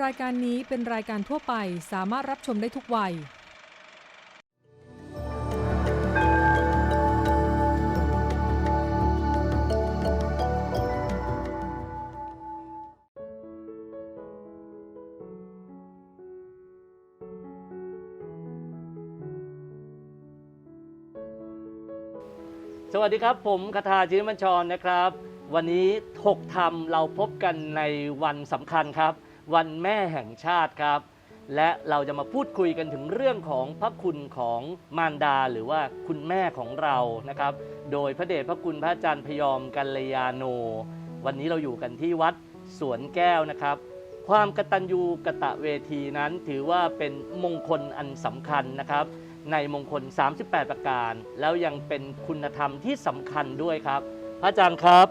รายการนี้เป็นรายการทั่วไปสามารถรับชมได้ทุกวัย สวัสดีครับ ผมคาถาจินมัญชรนะครับ วันนี้ถกธรรมเราพบกันในวันสำคัญครับ วันแม่แห่งชาติครับ และเราจะมาพูดคุยกันถึงเรื่องของพระคุณของมารดาหรือว่าคุณแม่ของเรานะครับ โดยพระเดชพระคุณพระอาจารย์พยอมกัลยาโน วันนี้เราอยู่กันที่วัดสวนแก้วนะครับ ความกตัญญูกะตะเวทีนั้นถือว่าเป็นมงคลอันสำคัญนะครับ ในมงคล 38 ประการ แล้วยังเป็นคุณธรรมที่สำคัญด้วยครับ พระอาจารย์ครับ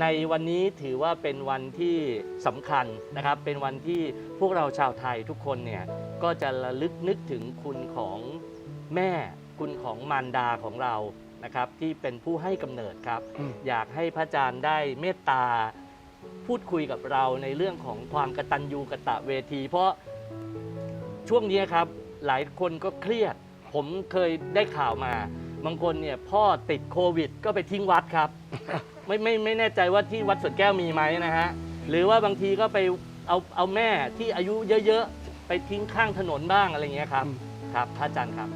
ในวันนี้ถือว่าเป็นวันที่สำคัญนะครับ เป็นวันที่พวกเราชาวไทยทุกคนเนี่ยก็จะระลึกนึกถึงคุณของแม่คุณของมารดาของเรานะครับ ที่เป็นผู้ให้กำเนิดครับอืมอยากให้พระอาจารย์ได้เมตตาพูดคุยกับเราในเรื่องของความกตัญญูกะตะเวที เพราะช่วงนี้ครับหลายคนก็เครียด ผมเคยได้ข่าวมา บางคนเนี่ยพ่อติดโควิด ก็ไปทิ้งวัดครับ ไม่ไม่ไม่แน่ใจว่าที่วัดสวนแก้วมีไหมนะฮะหรือว่าบางทีก็ไปเอาเอาแม่ที่อายุเยอะๆ ไปทิ้งข้างถนนบ้างอะไรเงี้ยครับอืมครับพระอาจารย์ครับ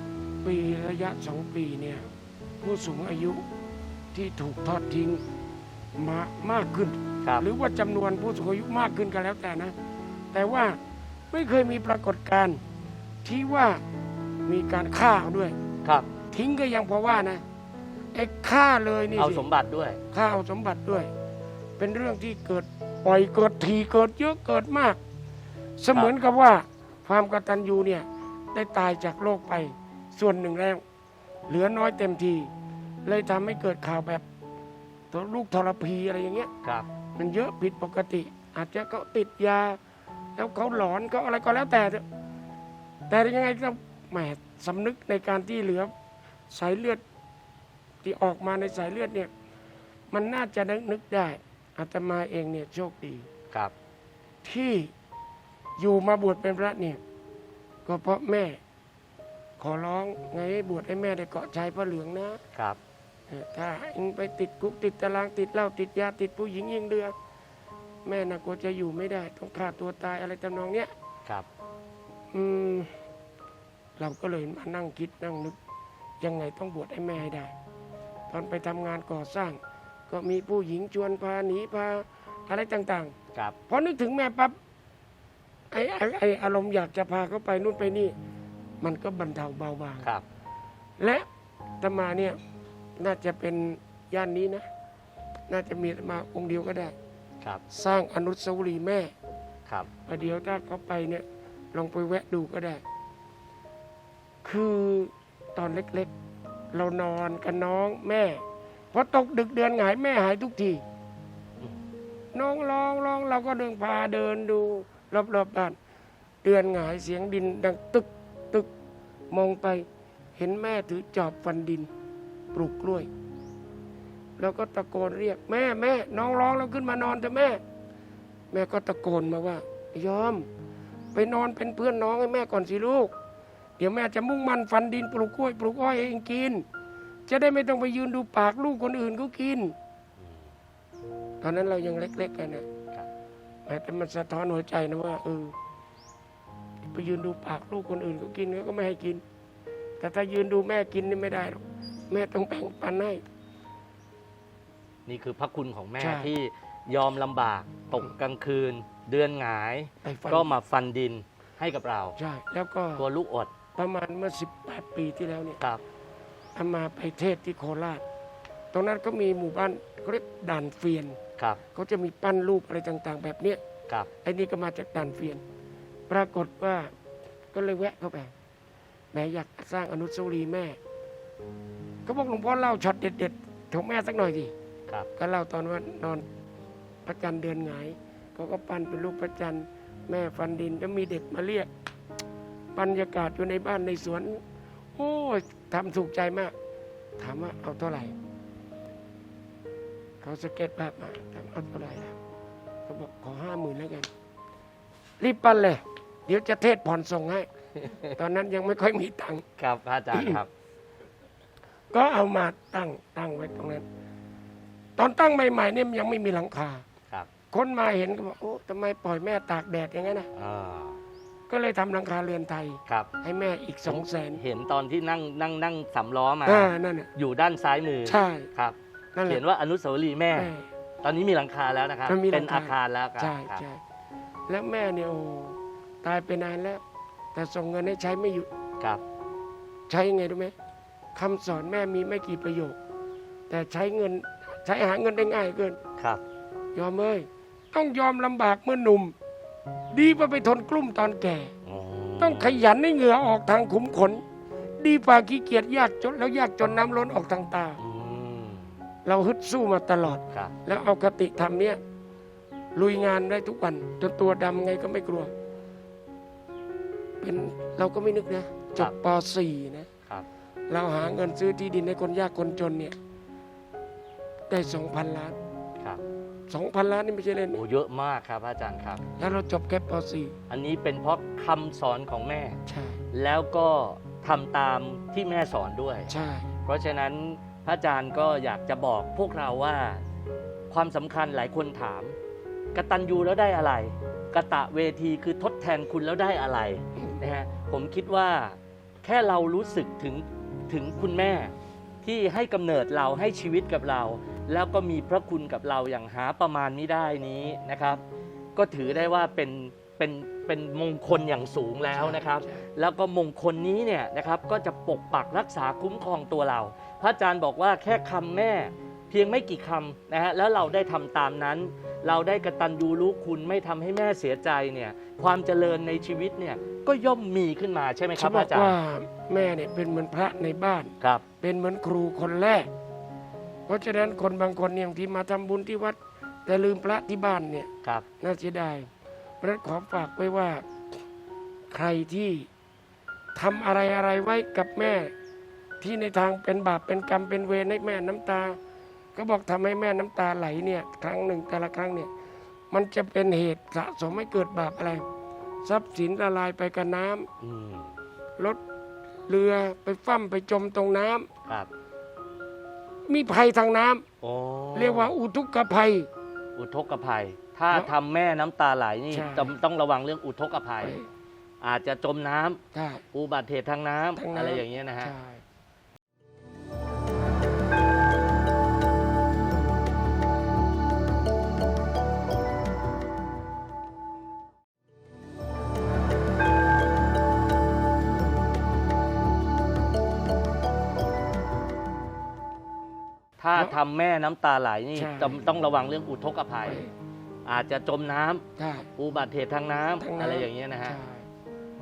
ปีระยะสองปีเนี่ยผู้สูงอายุที่ถูกทอดทิ้งมามากขึ้น ครับ หรือว่าจำนวนผู้สูงอายุมากขึ้นก็แล้วแต่นะ แต่ว่าไม่เคยมีปรากฏการณ์ที่ว่ามีการฆ่าเอาด้วย ครับ ทิ้งก็ยังพอว่านะ ไอ้ฆ่าเลยนี่เอาสิสมบัติด้วยฆ่าเอาสมบัติด้วย เป็นเรื่องที่เกิดปล่อยเกิดทีเกิดเยอะเกิดมาก เสมือนกับว่าความกตัญญูเนี่ยได้ตายจากโลกไปส่วนหนึ่งแล้ว เหลือน้อยเต็มที เลยทำให้เกิดข่าวแบบลูกทรพีอะไรอย่างเงี้ยครับ มันเยอะผิดปกติ อาจจะเขาติดยา แล้วเขาหลอนเขาอะไรก็แล้วแต่เถอะแต่ยังไงก็แหมสำนึกในการที่เหลือสายเลือด ที่ออกมาในสายเลือดเนี่ย มันน่าจะนึกนึกได้อาตมาเองเนี่ยโชคดี ครับ ที่อยู่มาบวชเป็นพระเนี่ย ก็เพราะแม่ ขอร้องไงให้บวชให้แม่ได้เกาะชายพระเหลืองนะครับ เออถ้าเองไปติดคุกติดตารางติดเหล้าติดยาติดผู้หญิงยิงเรือ แม่น่ะกลัวจะอยู่ไม่ได้ ต้องฆ่าตัวตายอะไรทำนองเนี้ย ครับ อืมเราก็เลยมานั่งคิดนั่งนึก ยังไงต้องบวชให้แม่ให้ได้ ตอนไปทำงานก่อสร้าง ก็มีผู้หญิงชวนพาหนีพาอะไรต่างครับ ๆพอนึกถึงแม่ปั๊บไอ้ไอ้ไอ้อารมณ์อยากจะพาเขาไปนู่นไปนี่ มันก็บรรเทาเบาบาง ครับ และอาตมาเนี่ยน่าจะเป็นย่านนี้นะ น่าจะมีอาตมาองค์เดียวก็ได้ ครับ สร้างอนุสาวรีย์แม่ครับ ประเดี๋ยวถ้าเขาไปเนี่ยลองไปแวะดูก็ได้ คือตอนเล็กๆ เรานอนกับน้องแม่พอตกดึกเดือนหงายแม่หายทุกที น้องร้องร้องเราก็เดินพาเดินดูรอบๆบบ้านเดือนหงายเสียงดินดังตึกตึกมองไปเห็นแม่ถือจอบฟันดิน ปลูกกล้วย แล้วก็ตะโกนเรียก แม่แม่น้องร้องแล้วขึ้นมานอนเถอะแม่ แม่ก็ตะโกนมาว่ายอม ไปนอนเป็นเพื่อนน้องให้แม่ก่อนสิลูก เดี๋ยวแม่จะมุ่งมันฟันดินปลูกกล้วยปลูกอ้อยให้เองกิน จะได้ไม่ต้องไปยืนดูปากลูกคนอื่นเขากิน ตอนนั้นเรายังเล็ก ๆ กันนะครับแต่มันสะท้อนหัวใจนะว่าเออไปยืนดูปากลูกคนอื่นเขากินเขาก็ไม่ให้กิน แต่ถ้ายืนดูแม่กินนี่ไม่ได้หรอกแม่ต้องแบ่งปันให้นี่คือพระคุณของแม่ใช่ที่ยอมลำบากตกกลางคืน เดือนหงายไปฟันก็มาฟันดินให้กับเรา ใช่ แล้วก็ตัวลูกอด ประมาณเมื่อ 18 ปีที่แล้วเนี่ยครับอามาไปเทศที่โคราช ตรงนั้นก็มีหมู่บ้านเขาเรียกด่านเฟียน ครับเขาจะมีปั้นรูปอะไรต่าง ๆ แบบเนี้ยครับไอ้นี่ก็มาจากด่านเฟียน ปรากฏว่าก็เลยแวะเข้าไปแม่อยากสร้างอนุสาวรีย์แม่ ก็บอกหลวงพ่อเล่าช็อตเด็ดๆของแม่สักหน่อยสิครับก็เล่าตอนว่านอนพระจันทร์เดือนหงายเขาก็ปั้นเป็นรูปพระจันทร์แม่ฟันดินก็มีเด็กมาเรียก บรรยากาศอยู่ในบ้านในสวน โอ้ยทำถูกใจมาก ถามว่าเอาเท่าไหร่เขาสเก็ตภาพมาถามเอาเท่าไหร่ล่ะเขาบอกขอห้าหมื่นแล้วกัน รีบปั้นเลย เดี๋ยวจะเทศผ่อนส่งให้ ตอนนั้นยังไม่ค่อยมีตังค์ครับพระอาจารย์ครับ ก็เอามาตั้งตั้งไว้ตรงนั้น ตอนตั้งใหม่ๆเนี่ยมันยังไม่มีหลังคาครับ คนมาเห็นก็บอกโอ้ทำไมปล่อยแม่ตากแดดอย่างนั้นนะอ่า ก็เลยทำหลังคาเรือนไทย ครับ ให้แม่อีกสองแสนเห็นตอนที่นั่งนั่งนั่งสำล้อมา อ่านั่นน่ะ อยู่ด้านซ้ายมือใช่ ครับ นั่นแหละเขียนว่าอนุสาวรีย์แม่ แม่ ตอนนี้มีหลังคาแล้วนะครับมันมีหลัเป็นงคา อาคารแล้วครับใช่ครับ ใช่แล้วแม่เนี่ยโอ้ตายไปนานแล้ว แต่ส่งเงินให้ใช้ไม่หยุดครับ ใช้ยังไงรู้ไหมคำสอนแม่มีไม่กี่ประโยค แต่ใช้เงินใช้หาเงินได้ง่ายเกิน ครับ ยอมเอ้ยต้องยอมลำบากเมื่อหนุ่ม ดีกว่าไปทนกลุ้มตอนแก่ ต้องขยันให้เหงื่อออกทางขุมขน ดีกว่าขี้เกียจยากจนแล้วยากจนน้ำล้นออกทางตาอืมเราฮึดสู้มาตลอด ครับ แล้วเอากติธรรมเนี้ยลุยงานได้ทุกวัน จนตัวดำไงก็ไม่กลัว เป็นเราก็ไม่นึกนะจบป .4 นะ ครับ เราหาเงินซื้อที่ดินให้คนยากคนจนเนี่ย ได้สองพันล้าน ครับสองพันล้านนี่ไม่ใช่เล่นโอ้เยอะมากครับพระอาจารย์ครับ แล้วเราจบแค่ป อันนี้เป็นเพราะคำสอนของแม่ .4 ใช่ แล้วก็ทำตามที่แม่สอนด้วย ใช่ เพราะฉะนั้นพระอาจารย์ก็อยากจะบอกพวกเราว่าความสำคัญหลายคนถาม กตัญญูแล้วได้อะไร กะตะเวทีคือทดแทนคุณแล้วได้อะไรนะฮะผมคิดว่าแค่เรารู้สึกถึงถึงคุณแม่ที่ให้กำเนิดเราให้ชีวิตกับเรา แล้วก็มีพระคุณกับเราอย่างหาประมาณไม่ได้นี้นะครับ ก็ถือได้ว่าเป็นเป็นเป็นมงคลอย่างสูงแล้วนะครับใช่แล้วก็มงคลนี้เนี่ยนะครับก็จะปกปักรักษาคุ้มครองตัวเรา พระอาจารย์บอกว่าแค่คำแม่เพียงไม่กี่คำนะฮะแล้วเราได้ทำตามนั้น เราได้กระตันยูรู้คุณไม่ทำให้แม่เสียใจเนี่ยความเจริญในชีวิตเนี่ยก็ย่อมมีขึ้นมาใช่ไหมคฉัรันบบพอระกอาจารว่าย์แม่เนี่ยเป็นเหมือนพระในบ้านครับ เป็นเหมือนครูคนแรก เพราะฉะนั้นคนบางคนเนี่ยบางที่มาทำบุญที่วัด แต่ลืมพระที่บ้านเนี่ยครับน่าเสียดายเพราะฉะนั้นขอฝากไว้ว่า ใครที่ทำอะไรอะไรไว้กับแม่ ที่ในทางเป็นบาปเป็นกรรมเป็นเวรให้แม่น้ำตา ก็บอกทำให้แม่น้ำตาไหลเนี่ยครั้งหนึ่งแต่ละครั้งเนี่ยมันจะเป็นเหตุสะสมให้เกิดบาปอะไร ทรัพย์สินละลายไปกับน้ำอืมรถเรือไปฟั่มไปจมตรงน้ำครับ มีภัยทางน้ำโอ้เรียกว่าอุทุกภัย อุทกภัย ถ้าทำแม่น้ำตาไหลนี่ใช่ ต้องต้องระวังเรื่องอุทกภัย อาจจะจมน้ำใช่ อุบัติเหตุทางน้ำทางน้ำอะไรอย่างเงี้ยนะฮะ ใช่ ถ้าทำแม่น้ำตาไหลนี่ใช่ต้องต้องระวังเรื่องอุทกภัย อาจจะจมน้ำใช่ อุบัติเหตุทางน้ำทางน้ำ อะไรอย่างเงี้ยนะฮะ ใช่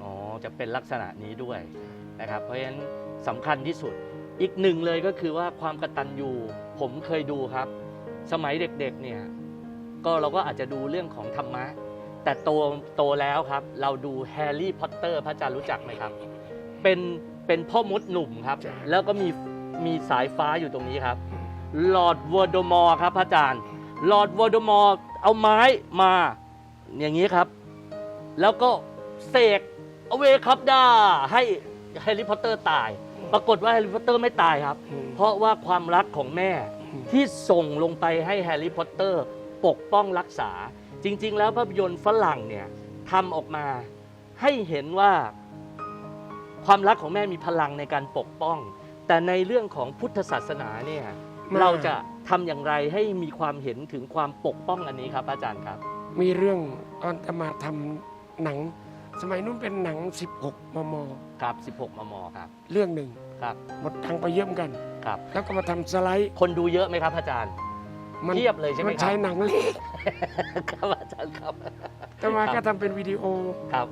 อ๋อ จะเป็นลักษณะนี้ด้วยนะครับ เพราะฉะนั้นสำคัญที่สุด อีกหนึ่งเลยก็คือว่าความกตัญญูผมเคยดูครับ สมัยเด็กๆเนี่ยก็เราก็อาจจะดูเรื่องของธรรมะ แต่โตโตแล้วครับ เราดูแฮร์รี่พอตเตอร์พระอาจารย์รู้จักไหมครับ เป็นเป็นพ่อมดหนุ่มครับใช่แล้วก็มีมีสายฟ้าอยู่ตรงนี้ครับ ลอร์ดวอร์ดมอร์ครับพระอาจารย์ลอร์ดวอร์ดมอร์เอาไม้มา อย่างนี้ครับ แล้วก็เสกเอาเวครับด้าให้แฮร์รี่พอตเตอร์ตาย ปรากฏว่าแฮร์รี่พอตเตอร์ไม่ตายครับ เพราะว่าความรักของแม่ที่ส่งลงไปให้แฮร์รี่พอตเตอร์ปกป้องรักษา จริง ๆ แล้วภาพยนตร์ฝรั่งเนี่ยทำออกมาให้เห็นว่าความรักของแม่มีพลังในการปกป้อง แต่ในเรื่องของพุทธศาสนาเนี่ย เราจะทำอย่างไรให้มีความเห็นถึงความปกป้องอันนี้ครับ อาจารย์ครับ มีเรื่องตอนจะมาทำหนัง สมัยนู้นเป็นหนัง 16 มม ครับ 16 มม ครับ เรื่องหนึ่งครับ หมดตังค์ไปเยอะเหมือนกัน ครับ แล้วก็มาทำสไลด์คนดูเยอะไหมครับ อาจารย์ มันเทียบเลยใช่ไหมมันครับ ใช้หนังเล็กครับอาจารย์ครับแต่มาคก็รับทำเป็นวิดีโอครับ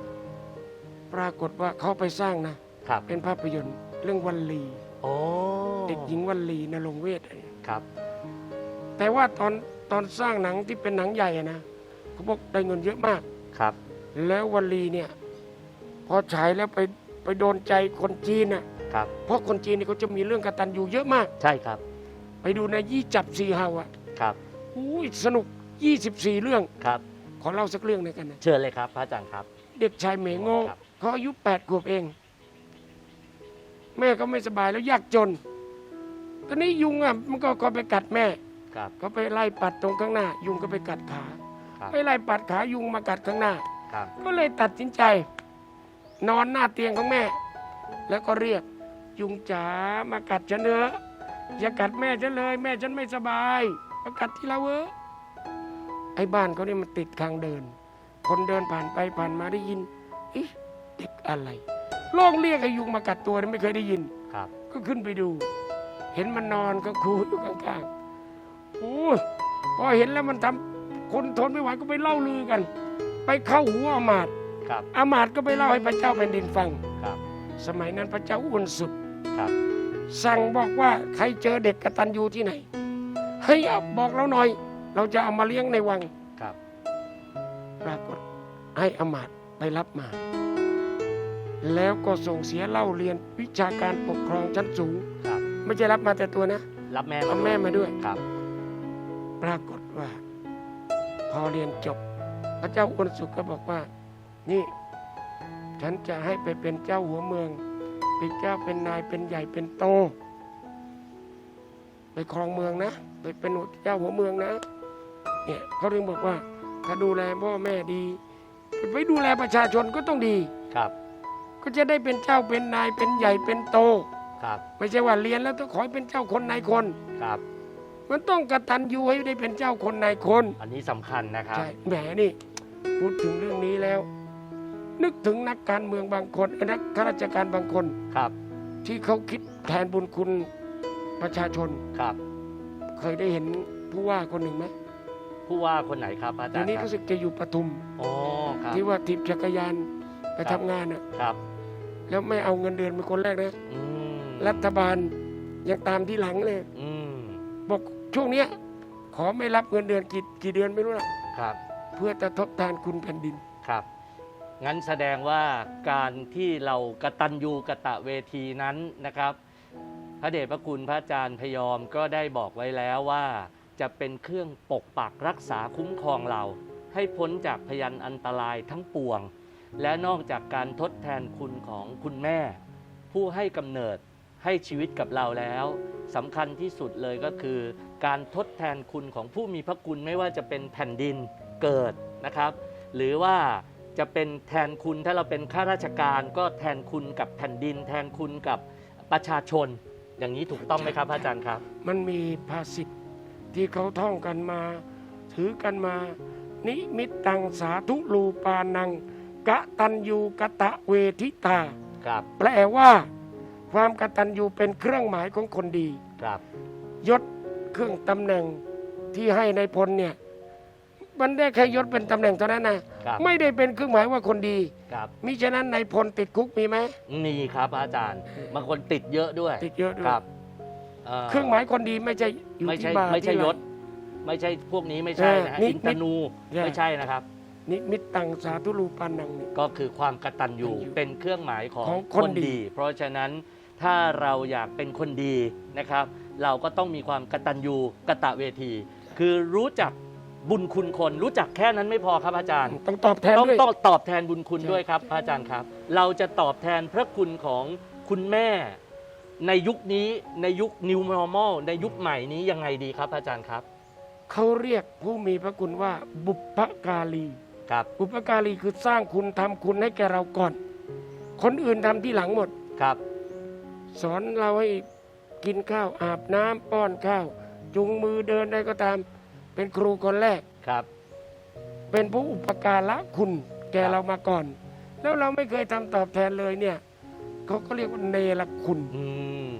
ปรากฏว่าเขาไปสร้างนะ ครับ เป็นภาพยนตร์เรื่องวันลี โอ้เด็กหญิงวันลีนรงค์เวท ครับ แต่ว่าตอนตอนสร้างหนังที่เป็นหนังใหญ่อะนะเขาบอกได้เงินเยอะมาก ครับ แล้ววันลีเนี่ย พอฉายแล้วไปไปโดนใจคนจีนน่ะครับ เพราะคนจีนนี่เขาจะมีเรื่องกตัญญูเยอะมาก ใช่ครับ ไปดูในยี่จับสี่เฮาอะครับ อุ้ยสนุก 24 เรื่อง ครับอเล่าสักเรื่องหนึงกันนะ เชิญเลยครับพระอาจารย์ครับ เด็กชายเหมโง่ครับ เขาอายุแปดขวบเอง แม่ก็ไม่สบายแล้วยากจน ตอนนี้ยุงอะมันก็ก็ไปกัดแม่ครับ ก็ไปไล่ปัดตรงข้างหน้า ยุงก็ไปกัดขาครับ ไปไล่ปัดขายุงมากัดข้างหน้า ครับก็เลยตัดสินใจ นอนหน้าเตียงของแม่ แล้วก็เรียก ยุงจ๋ามากัดฉันเถอะอย่ากัดแม่ฉันเลย แม่ฉันไม่สบายมากัดที่เราเออไอ้บ้านเขานี่มันติดทางเดิน คนเดินผ่านไปผ่านมาได้ยินอิเด็กอะไรลองเรียกไอ้ยุงมากัดตัวนี่ไม่เคยได้ยิน ครับ ก็ขึ้นไปดู เห็นมันนอนก็คูอยู่ข้างๆโอ้ยพอเห็นแล้วมันทำคนทนไม่ไหวก็ไปเล่าลือกัน ไปเข้าหูอามาตย์ครับอามาตย์ก็ไปเล่าให้พระเจ้าแผ่นดินฟังครับ สมัยนั้นพระเจ้าอ้วนสุดครับ สั่งบอกว่าใครเจอเด็กกตัญญูที่ไหนให้เอาบอกเราหน่อย เราจะเอามาเลี้ยงในวังครับ ปรากฏให้อามาตย์ไปรับมา แล้วก็ส่งเสียเล่าเรียนวิชาการปกครองชั้นสูงครับ ไม่ใช่รับมาแต่ตัวนะรับแม่เอามาแม่มาด้วย ครับปรากฏว่า พอเรียนจบ พระเจ้าอ้วนสุขก็บอกว่า นี่ ฉันจะให้ไปเป็นเจ้าหัวเมือง เป็นเจ้าเป็นนายเป็นใหญ่เป็นโต ไปครองเมืองนะไปเป็นเจ้าหัวเมืองนะ เนี่ยเขาถึงบอกว่า ถ้าดูแลพ่อแม่ดีไปดูแลประชาชนก็ต้องดี ครับ ก็จะได้เป็นเจ้าเป็นนายเป็นใหญ่เป็นโต ครับไม่ใช่ว่าเรียนแล้วต้องขอให้เป็นเจ้าคนนายคน ครับ มันต้องกตัญญูให้ได้เป็นเจ้าคนนายคนอันนี้สำคัญนะครับ ใช่แหมนี่ พูดถึงเรื่องนี้แล้ว นึกถึงนักการเมืองบางคนเอ้ยนักข้าราชการบางคน ครับ ที่เขาคิดแทนบุญคุณประชาชน ครับ เคยได้เห็นผู้ว่าคนหนึ่งไหมผู้ว่าคนไหนครับอาจารเดี๋ยวย์นี้ครัรู้บสึกจะอยู่ปทุม อ๋อครับ ที่ว่าทิบจักรยานไปครัทำบ งานน่ะ ครับ แล้วไม่เอาเงินเดือนเป็นคนแรกนะ อืม รัฐบาลยังตามที่หลังเลย อืมบอกช่วงเนี้ย ขอไม่รับเงินเดือนกี่กี่เดือนไม่รู้นะครับ เพื่อจะทดแทนคุณแผ่นดิน ครับ งั้นแสดงว่าการที่เรากตัญญูกะตะเวทีนั้นนะครับ พระเดชพระคุณพระอาจารย์พยอมก็ได้บอกไว้แล้วว่า จะเป็นเครื่องปกปักรักษาคุ้มครองเรา ให้พ้นจากพยันอันตรายทั้งปวง และนอกจากการทดแทนคุณของคุณแม่ ผู้ให้กำเนิด ให้ชีวิตกับเราแล้วสำคัญที่สุดเลยก็คือ การทดแทนคุณของผู้มีพระคุณไม่ว่าจะเป็นแผ่นดินเกิดนะครับ หรือว่าจะเป็นแทนคุณถ้าเราเป็นข้าราชการก็แทนคุณกับแผ่นดิน แทนคุณกับประชาชน อย่างนี้ถูกต้องไหมครับพระอาจารย์ครับ มันมีภาษิตที่เขาท่องกันมา ถือกันมา นิมิตตังสาธุลูปานังกะตัญญูกะตะเวทิตาครับแปลว่า ความกตัญญูเป็นเครื่องหมายของคนดี ครับ ยศเครื่องตำแหน่งที่ให้ในายพลเนี่ยมันได้แค่ยศเป็นตำแหน่งเท่านั้นนะครับ ไม่ได้เป็นเครื่องหมายว่าคนดี ครับมิฉะนั้นในายพลติดคุกมีไหม นี่ครับอาจารย์บางคนติดเยอะด้วยติดเยอะด้วยครับเครื่องหมายคนดีไม่ใช่อยู่ไม่ที่ใช่บาไม่ใช่ที่หยลัศงไม่ใช่พวกนี้ไม่ใช่นะฮะเออนี่อินตนูใช่ไม่ใช่นะครับ นิมิตตังสาธุลูปานังนี่ ก็คือความกตัญญูกตัญญูเป็นเครื่องหมายของของคคนนดีดี เพราะฉะนั้นถ้าเราอยากเป็นคนดีนะครับ เราก็ต้องมีความกตัญญูกะตะเวที คือรู้จักบุญคุณคน รู้จักแค่นั้นไม่พอครับอาจารย์ ต้องตอบแทนต้องด้วย ต้องตอบแทนบุญคุณใช่ ด้วยครับพระอาจารย์ครับ เราจะตอบแทนพระคุณของคุณแม่ ในยุคนี้ในยุค new normal ในยุคใหม่นี้ยังไงดีครับอาจารย์ครับ เขาเรียกผู้มีพระคุณว่าบุพการี ครับ บุพการีคือสร้างคุณทำคุณให้แก่เราก่อน คนอื่นทำที่หลังหมด ครับ สอนเราให้กินข้าวอาบน้ำป้อนข้าว จุงมือเดินได้ก็ตาม เป็นครูคนแรก ครับ เป็นผู้อุปการะคุณแก่ครับ เรามาก่อน แล้วเราไม่เคยทำตอบแทนเลยเนี่ยเขาก็เรียกว่าเนรคุณอืม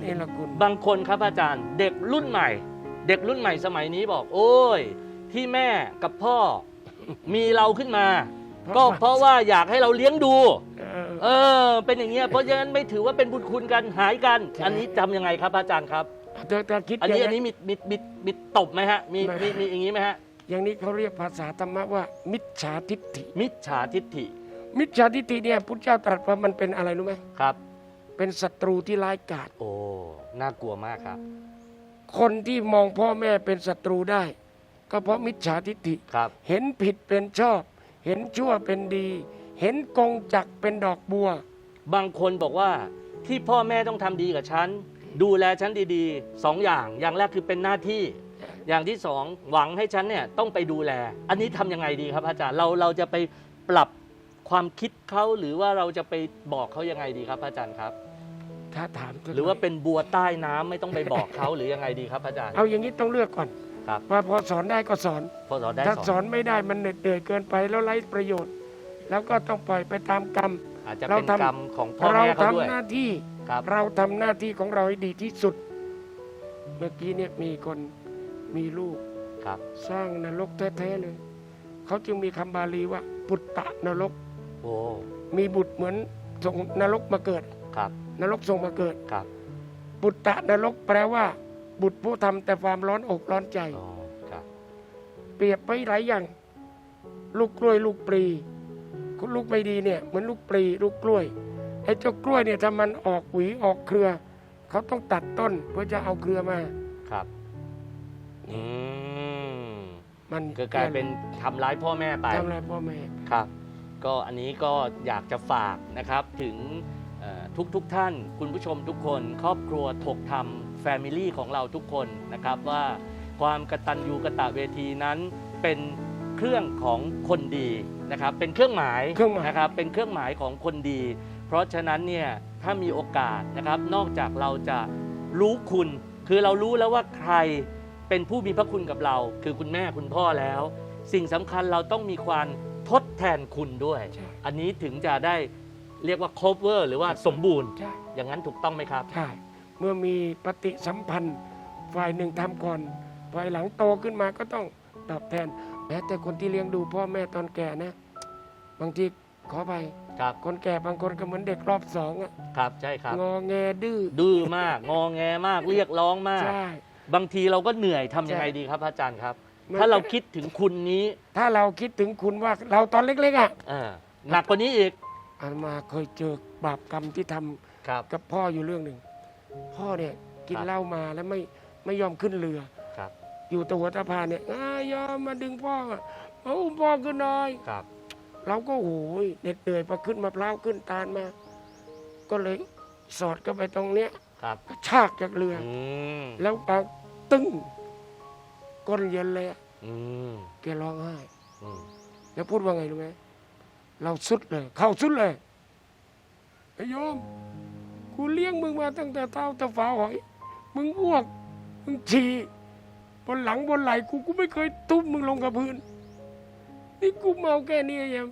เนรคุณ บางคนครับอาจารย์ เด็กรุ่นใหม่ เด็กรุ่นใหม่สมัยนี้บอก โอ้ย ที่แม่กับพ่อ มีเราขึ้นมา ก็เพราะว่าอยากให้เราเลี้ยงดูเออเออ เป็นอย่างเงี้ยเพราะฉะนั้นไม่ถือว่าเป็นบุญคุณกันหายกันใช่อันนี้จำยังไงครับอาจารย์ครับแต่แต่คิดอันอย่างนี้อันนี้นี้มีมีมีมีตบไหมฮะมีไม่มีมีอย่างนี้ไหมฮะ อย่างนี้เขาเรียกภาษาธรรมะว่า มิจฉาทิฏฐิ มิจฉาทิฏฐิ มิจฉาทิฏฐิเนี่ยพุทธเจ้าตรัสว่ามันเป็นอะไรรู้ไหมครับ เป็นศัตรูที่ร้ายกาจโอ้น่ากลัวมากครับ คนที่มองพ่อแม่เป็นศัตรูได้ ก็เพราะมิจฉาทิฏฐิครับเห็นผิดเป็นชอบ เห็นชั่วเป็นดี เห็นกงจักรเป็นดอกบัว บางคนบอกว่าที่พ่อแม่ต้องทำดีกับฉัน ดูแลฉันดีๆสองอย่างอย่างแรกคือเป็นหน้าที่ อย่างที่สองหวังให้ฉันเนี่ยต้องไปดูแล อันนี้ทำยังไงดีครับ อาจารย์เราเราจะไปปรับความคิดเขาหรือว่าเราจะไปบอกเขายังไงดีครับ อาจารย์ครับ ถ้าถามสักหรือว่าน่ยเป็นบัวใต้น้ำไม่ต้องไปบอกเขาหรือยังไงดีครับอาจารย์ เอาอย่างนี้ต้องเลือกก่อน ครับว่าพอสอนได้ก็สอน พอสอนได้ถ้าสสออนนไม่ได้มันเหน็ดเหนื่อยเกินไปแล้วไร้ประโยชน์ แล้วก็ต้องปล่อยไปตามกรรมอาจจะเราเป็นทำกรรมของพ่อเราแม่เขาด้วยทำหน้าที่ครับเราทำหน้าที่ของเราให้ดีที่สุด เมื่อกี้เนี่ยมีคนมีลูกครับสร้างนรกแท้ๆเลย เขาจึงมีคำบาลีว่าปุตตะนรกโอ้มีบุตรเหมือนส่งนรกมาเกิดครับ นรกส่งมาเกิดครับปุตตะนรกแปลว่า บุตรผู้ทำแต่ความร้อนอกร้อนใจ อ๋อครับเปรียบไปหลายอย่าง ลูกกล้วยลูกปลีลูกไม่ดีเนี่ยเหมือนลูกปลีลูกกล้วยไอ้เจ้ากล้วยเนี่ยถ้ามันออกหวีออกเครือ เขาต้องตัดต้นเพื่อจะเอาเครือมาครับ อืมมันก็กลายเป็นทำร้ายพ่อแม่ไปทำลายพ่อแม่ครับ ก็อันนี้ก็อยากจะฝากนะครับถึงเอ่อทุกทุกๆท่าน คุณผู้ชมทุกคน ครอบครัวถกธรรม แฟมิลี่ของเราทุกคนนะครับว่าความกตัญญูกะตะเวทีนั้นเป็นเครื่องของคนดีนะครับเป็นเครื่องหมายเครื่องหมาย นะครับเป็นเครื่องหมายของคนดี เพราะฉะนั้นเนี่ยถ้ามีโอกาสนะครับนอกจากเราจะรู้คุณ คือเรารู้แล้วว่าใครเป็นผู้มีพระคุณกับเรา คือคุณแม่คุณพ่อแล้ว สิ่งสำคัญเราต้องมีความทดแทนคุณด้วย ใช่ อันนี้ถึงจะได้เรียกว่า cover หรือว่าสมบูรณ์ ใช่อย่างนั้นถูกต้องไหมครับ ใช่ เมื่อมีปฏิสัมพันธ์ ฝ่ายหนึ่งทำก่อน ฝ่ายหลังโตขึ้นมาก็ต้องตอบแทนแม้แต่คนที่เลี้ยงดูพ่อแม่ตอนแก่นะ บางทีขอไปครับคนแก่บางคนก็เหมือนเด็กรอบสองอะครับใช่ครับ งอแงดื้อดื้อมาก งอแงมากเรียกร้องมาก ใช่ บางทีเราก็เหนื่อยทำยังไงใช่ดีครับพระอาจารย์ครับ มัน ถ้าเราคิดถึงคุณนี้ถ้าเราคิดถึงคุณว่าเราตอนเล็กๆอะเออหนักกว่านี้อีกอาตมาเคยเจอบาปกรรมที่ทำครับกับพ่ออยู่เรื่องหนึ่ง พ่อเนี่ยกินครับเหล้ามาแล้วไม่ไม่ยอมขึ้นเรือ ครับ อยู่แตัวหัวตะพานเนี่ยอายอมมาดึงพ่อมาเอาอุ้มพ่อขึ้นหน่อย ครับ เราก็โอ้ยเหน็ดเหนื่อยพอขึ้นมะพร้าวขึ้นตาลมา ก็เลยสอดเข้าไปตรงเนี้ยครับกระชากจากเรือออืมแล้วปาตึ้งก้นเย็นเลยอะอืมแกร้องไห้ อืมแล้วพูดว่าไงรู้ไหมเราสุดเลย เข้าสุดเลยไอ้โยม กูเลี้ยงมึงมาตั้งแต่เท้าตะฝาหอย มึงอ้วก มึงฉี่บนหลังบนไหล่กูกูไม่เคยทุบมึงลงกับพื้น นี่กูเมาแค่นี้ยัง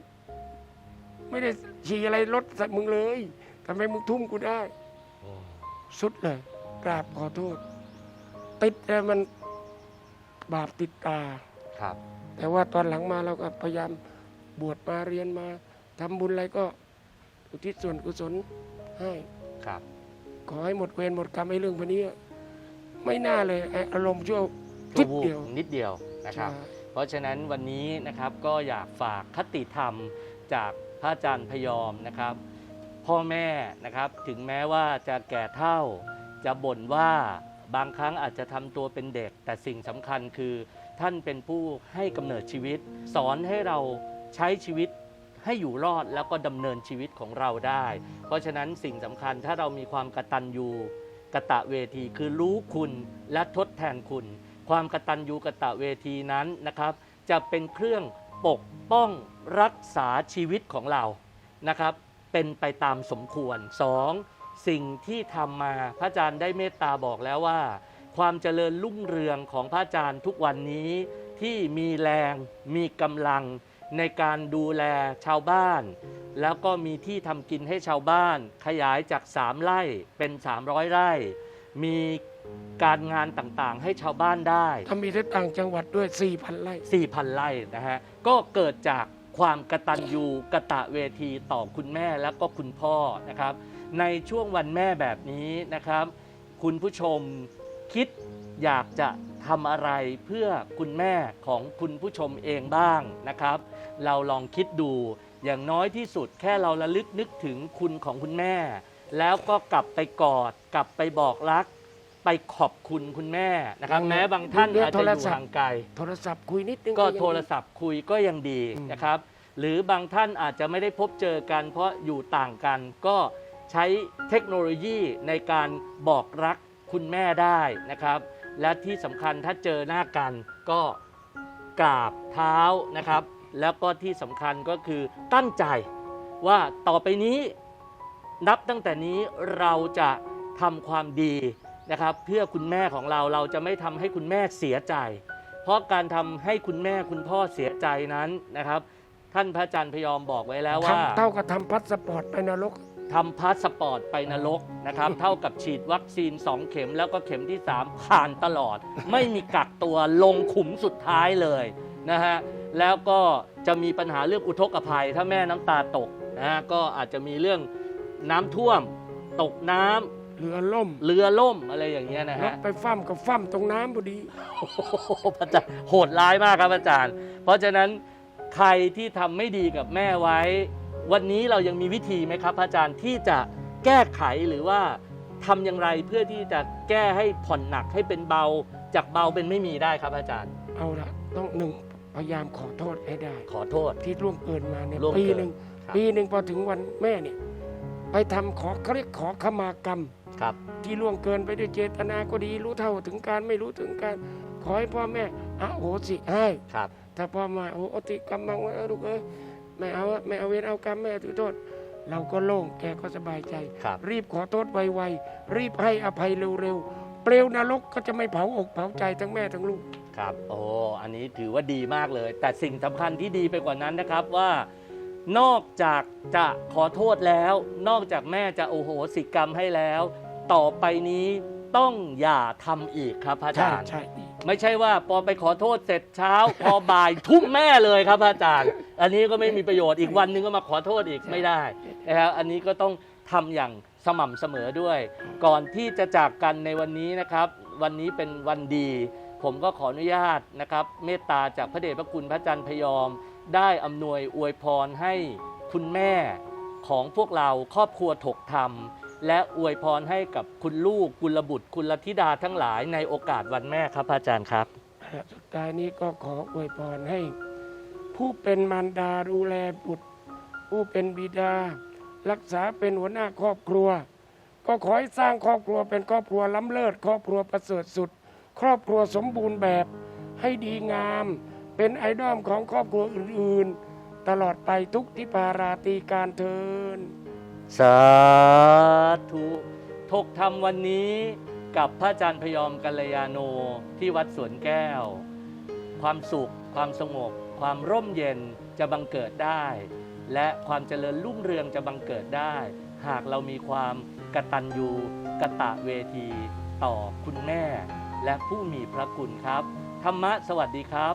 ไม่ได้ฉี่อะไรลดใส่มึงเลยทำไมมึงทุ่มกูได้โอ้สุดเลยกราบขอโทษ ติดแต่มันบาปติดตา ครับ แต่ว่าตอนหลังมาเราก็พยายามบวชมาเรียนมาทำบุญอะไรก็อุทิศส่วนกุศลให้ ครับ ขอให้หมดเวรหมดกรรมไอ้เรื่องพวกนี้ ไม่น่าเลยไอ้อารมณ์ชั่วชั่ทิวดวูบเดียวนิดเดียวนะครับ เพราะฉะนั้นวันนี้นะครับก็อยากฝากคติธรรมจากพระอาจารย์พยอมนะครับ พ่อแม่นะครับถึงแม้ว่าจะแก่เท่า จะบ่นว่าบางครั้งอาจจะทำตัวเป็นเด็ก แต่สิ่งสำคัญคือท่านเป็นผู้ให้กำเนิดชีวิต สอนให้เราใช้ชีวิต ให้อยู่รอดแล้วก็ดำเนินชีวิตของเราได้ เพราะฉะนั้นสิ่งสำคัญถ้าเรามีความกระตัญญูกะตะเวทีคือรู้คุณและทดแทนคุณ ความกระตัญญูกะตะเวทีนั้นนะครับ จะเป็นเครื่องปกป้องรักษาชีวิตของเรานะครับ เป็นไปตามสมควร 2. สิ่งที่ทำมาพระอาจารย์ได้เมตตาบอกแล้วว่า ความเจริญรุ่งเรืองของพระอาจารย์ทุกวันนี้ที่มีแรงมีกำลัง ในการดูแลชาวบ้าน แล้วก็มีที่ทำกินให้ชาวบ้าน ขยายจาก 3 ไร่เป็น 300 ไร่ มีการงานต่างๆ ให้ชาวบ้านได้ถ้ามีที่ต่างจังหวัดด้วย 4 0 0 0 ไร่ 4,000 ไร่นะฮะ ก็เกิดจากความกตัญญูกะตะเวทีต่อคุณแม่แล้วก็คุณพ่อนะครับ ในช่วงวันแม่แบบนี้นะครับ คุณผู้ชมคิดอยากจะ ทำอะไรเพื่อคุณแม่ของคุณผู้ชมเองบ้างนะครับ เราลองคิดดูอย่างน้อยที่สุดแค่เราระลึกนึกถึงคุณของคุณแม่ แล้วก็กลับไปกอด กลับไปบอกรัก ไปขอบคุณคุณแม่นะครับอืมแม้บางท่านเรียกอาจจะอโทรยู่ศัพท์ห่างไกลโทรศัพท์คุยนิดนึงก็ยังดี โทรศัพท์คุยก็ยังดีอืมนะครับ หรือบางท่านอาจจะไม่ได้พบเจอกัน เพราะอยู่ต่างกันก็ใช้เทคโนโลยีในการบอกรักคุณแม่ได้นะครับ และที่สำคัญถ้าเจอหน้ากันก็กราบเท้านะครับ แล้วก็ที่สำคัญก็คือตั้งใจว่าต่อไปนี้นับตั้งแต่นี้เราจะทำความดีนะครับ เพื่อคุณแม่ของเราเราจะไม่ทำให้คุณแม่เสียใจ เพราะการทำให้คุณแม่คุณพ่อเสียใจนั้นนะครับ ท่านพระอาจารย์พยอมบอกไว้แล้วว่า ทำเท่ากับทำพาสปอร์ตไปนรก ทำพาสปอร์ตไปนรกนะครับ เท่ากับฉีดวัคซีน 2 เข็มแล้วก็เข็มที่ 3 ผ่านตลอด ไม่มีกักตัวลงขุมสุดท้ายเลยนะฮะแล้วก็จะมีปัญหาเรื่องอุทกภัย ถ้าแม่น้ำตาตกนะฮะก็อาจจะมีเรื่องน้ำท่วม ตกน้ำเรือล่มเรือล่มอะไรอย่างเงี้ยนะรถฮะ ไปฟั่มกับฟั่มตรงน้ำพอดี โอ้โหพระอาจารย์โหดร้ายมากครับอาจารย์ เพราะฉะนั้นใครที่ทำไม่ดีกับแม่ไว้ วันนี้เรายังมีวิธีไหมครับพระอาจารย์ที่จะแก้ไขหรือว่าทำอย่างไรเพื่อที่จะแก้ให้ผ่อนหนักให้เป็นเบา จากเบาเป็นไม่มีได้ครับอาจารย์ เอาละต้องหนึ่งพยายามขอโทษให้ได้ ขอโทษที่ล่วงเกินมาเนี่ยล่วงเกินปีหนึ่งครับปีหนึ่งพอถึงวันแม่เนี่ยไปทำขอเขาเรียกขอขมากรรมครับ ที่ล่วงเกินไปด้วยเจตนาก็ดีรู้เท่าถึงการไม่รู้ถึงการ ขอให้พ่อแม่อโหสิให้ครับ ถ้าพ่อมาโอ้โอติกรรมังไว้เออลูกเอ้ย ไม่เอาไม่เอาเวรเอากรรมไม่เอาถือโทษ เราก็โล่งแกก็สบายใจครับรีบขอโทษไวๆรีบให้อภัยเร็วๆเปลวนรกก็จะไม่เผาอกเผาใจทั้งแม่ทั้งลูก ครับ โอ้ อันนี้ถือว่าดีมากเลย แต่สิ่งสำคัญที่ดีไปกว่านั้นนะครับว่า นอกจากจะขอโทษแล้ว นอกจากแม่จะโอโหสิกรรมให้แล้ว ต่อไปนี้ต้องอย่าทำอีกครับพระอาใช่จารย์ ใช่ดี ไม่ใช่ว่าพอไปขอโทษเสร็จเช้า พอบ่ายทุ่มแม่เลยครับอาจารย์ อันนี้ก็ไม่มีประโยชน์อีกวันนึงก็มาขอโทษอีกไม่ได้นะครับอันนี้ก็ต้องทำอย่างสม่ำเสมอด้วย ก่อนที่จะจากกันในวันนี้นะครับ วันนี้เป็นวันดี ผมก็ขออนุญาตนะครับ เมตตาจากพระเดชพระคุณพระจันทร์พยอม ได้อำนวยอวยพรให้คุณแม่ของพวกเราครอบครัวถกธรรม และอวยพรให้กับคุณลูกกุลบุตรคุณลธิดาทั้งหลายในโอกาสวันแม่ครับอาจารย์ครับ สุดท้ายนี้ก็ขออวยพรให้ ผู้เป็นมารดาดูแลบุตร ผู้เป็นบิดา รักษาเป็นหัวหน้าครอบครัว ก็ขอให้สร้างครอบครัวเป็นครอบครัวล้ำเลิศ ครอบครัวประเสริฐสุด ครอบครัวสมบูรณ์แบบให้ดีงาม เป็นไอดอลของครอบครัวอื่น ๆ ตลอดไปทุกที่ปาราตีการเทิน สาธุทกธรรมวันนี้กับพระอาจารย์พยอมกัลยาโนที่วัดสวนแก้ว ความสุข ความสงบ ความร่มเย็นจะบังเกิดได้ และความเจริญรุ่งเรืองจะบังเกิดได้ หากเรามีความกตัญญูกะตะเวที ต่อคุณแม่ และผู้มีพระคุณครับ ธรรมะสวัสดีครับ